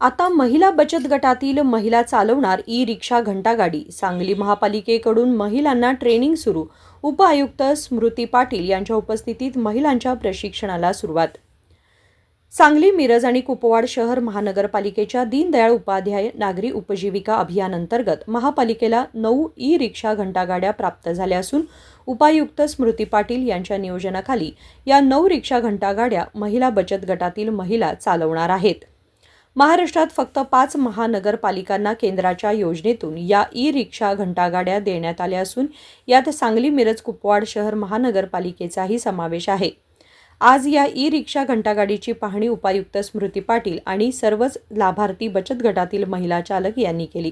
आता महिला बचत गटातील महिला चालवणार ई रिक्षा घंटागाडी. सांगली महापालिकेकडून महिलांना ट्रेनिंग सुरू. उपआयुक्त स्मृती पाटील यांच्या उपस्थितीत महिलांच्या प्रशिक्षणाला सुरुवात. सांगली मिरज आणि कुपवाड शहर महानगरपालिकेच्या दीनदयाळ उपाध्याय नागरी उपजीविका अभियानांतर्गत महापालिकेला नऊ ई रिक्षा घंटागाड्या प्राप्त झाल्या असून उपायुक्त स्मृती पाटील यांच्या नियोजनाखाली या नऊ रिक्षा घंटागाड्या महिला बचत गटातील महिला चालवणार आहेत. महाराष्ट्रात फक्त पाच महानगरपालिकांना केंद्राच्या योजनेतून या ई रिक्षा घंटागाड्या देण्यात आल्या असून यात सांगली मिरज कुपवाड शहर महानगरपालिकेचाही समावेश आहे. आज या ई रिक्षा घंटागाडीची पाहणी उपायुक्त स्मृती पाटील आणि सर्वच लाभार्थी बचत गटातील महिला चालक यांनी केली.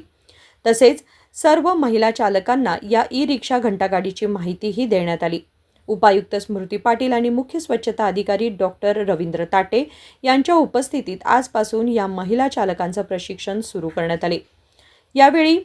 तसेच सर्व महिला चालकांना या ई रिक्षा घंटागाडीची माहितीही देण्यात आली. उपायुक्त स्मृती पाटील आणि मुख्य स्वच्छता अधिकारी डॉक्टर रवींद्र ताटे यांच्या उपस्थितीत आजपासून या महिला चालकांचं प्रशिक्षण सुरू करण्यात आले. यावेळी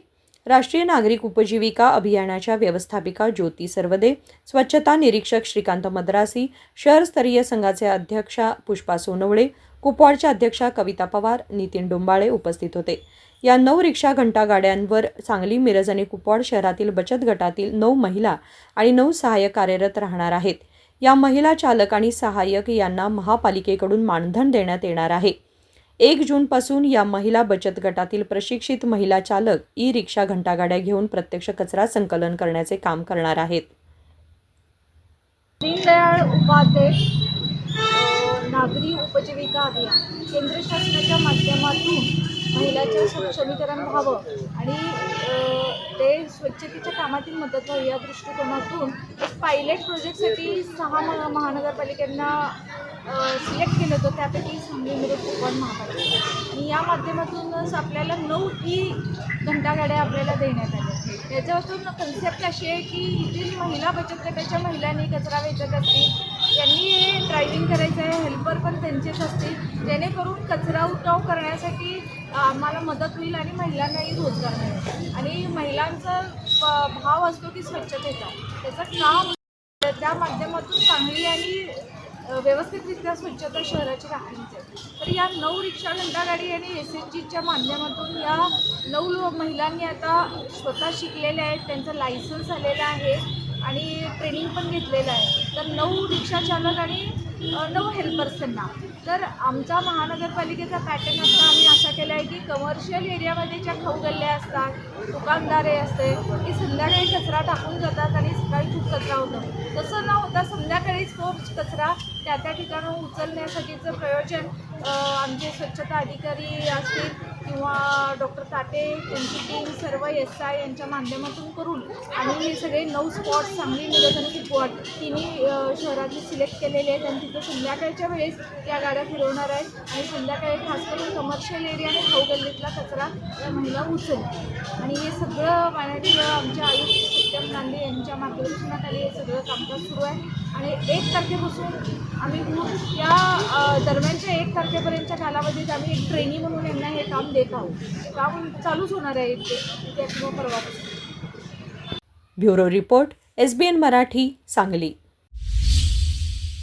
राष्ट्रीय नागरिक उपजीविका अभियानाच्या व्यवस्थापिका ज्योती सर्वदे स्वच्छता निरीक्षक श्रीकांत मद्रासी शहरस्तरीय संघाचे अध्यक्षा पुष्पा सोनवळे कुपवाडच्या अध्यक्षा कविता पवार नितीन डोंबाळे उपस्थित होते. या नऊ रिक्षा घंटागाड्यांवर सांगली मिरज आणि कुपवाड शहरातील बचत गटातील नऊ महिला आणि नऊ सहाय्यक कार्यरत राहणार आहेत. या महिला चालक आणि सहाय्यक यांना महापालिकेकडून मानधन देण्यात येणार आहे. एक जूनपासून या महिला बचत गटातील प्रशिक्षित महिला चालक ई रिक्षा घंटागाड्या घेऊन प्रत्यक्ष कचरा संकलन करण्याचे काम करणार आहेत. दीनदयाळ उपाध्याय नागरी उपजीविका अभियान. केंद्र शासनाच्या माध्यमातून महिलांचं सक्षमीकरण व्हावं आणि ते स्वच्छतेच्या कामातील मदत व्हावी या दृष्टिकोनातून एक पायलट प्रोजेक्टसाठी सहा महा महानगरपालिकांना सिलेक्ट केलं होतं. त्यापैकी सांगली मिरज कोकण महापालिका. आणि या माध्यमातूनच आपल्याला नऊ ई घंटागाड्या आपल्याला देण्यात आल्या. याच्यापासून कन्सेप्ट अशी आहे की इथील महिला बचत गटाच्या महिलांनी कचरा वेचत असतील ड्रायव्हिंग करायचं आहे हेल्पर पण त्यांचेच असतील. जेणेकरून कचरा उठाव करण्यासाठी आम्हाला मदत होईल आणि महिलांनाही रोजगार मिळेल. आणि महिलांचा प- भाव असतो की स्वच्छतेचा. त्याचं काम त्या माध्यमातून चांगली आणि व्यवस्थितरित्या स्वच्छता शहराची राखलीच आहे. तर या नऊ रिक्षा घंटागाडी आणि एस एच जीच्या माध्यमातून या नऊ महिलांनी आता स्वतः शिकलेल्या आहेत त्यांचं लायसन्स आलेलं आहे आणि ट्रेनिंग पण घेतलेलं आहे. तर नऊ रिक्षा चालक आणि नऊ हेल्पर्सना तर आमचा महानगरपालिकेचा पॅटर्न असता आम्ही असा केला आहे की कमर्शियल एरियामध्ये ज्या खाऊ गल्ल्या असतात दुकानदारे असते की संध्याकाळी कचरा टाकून जातात आणि सकाळी खूप कचरा होतो. तसं न होता संध्याकाळीच तो कचरा त्या त्या ठिकाणं उचलण्यासाठीचं प्रयोजन आमच्या स्वच्छता अधिकारी असतील किंवा डॉक्टर ताटे यांची टीम सर्व एस आय यांच्या माध्यमातून करून आणि हे सगळे नऊ स्पॉट सांगली मिरज आणि कुपवाड तिन्ही अ, शहरातले सिलेक्ट केलेले आहेत आणि तिथं संध्याकाळच्या वेळेस या गाड्या फिरवणार आहेत आणि संध्याकाळी खास करून कमर्शियल एरिया आणि खाऊ गल्लीतला कचरा या महिला उचल आणि हे सगळं पाण्याची आमच्या आयुक्त सत्यम नांदे यांच्या मार्गदर्शनाखाली हे सगळं कामकाज सुरू आहे. आणि एक तारखेपासून आम्ही ग्रुप या दरम्यानच्या एक तारखेपर्यंतच्या कालावधीत आम्ही एक ट्रेनी म्हणून यांना हे काम देत आहोत. काम चालूच होणार आहे ते किंवा परवापासून bureau report S B N Marathi Sangli.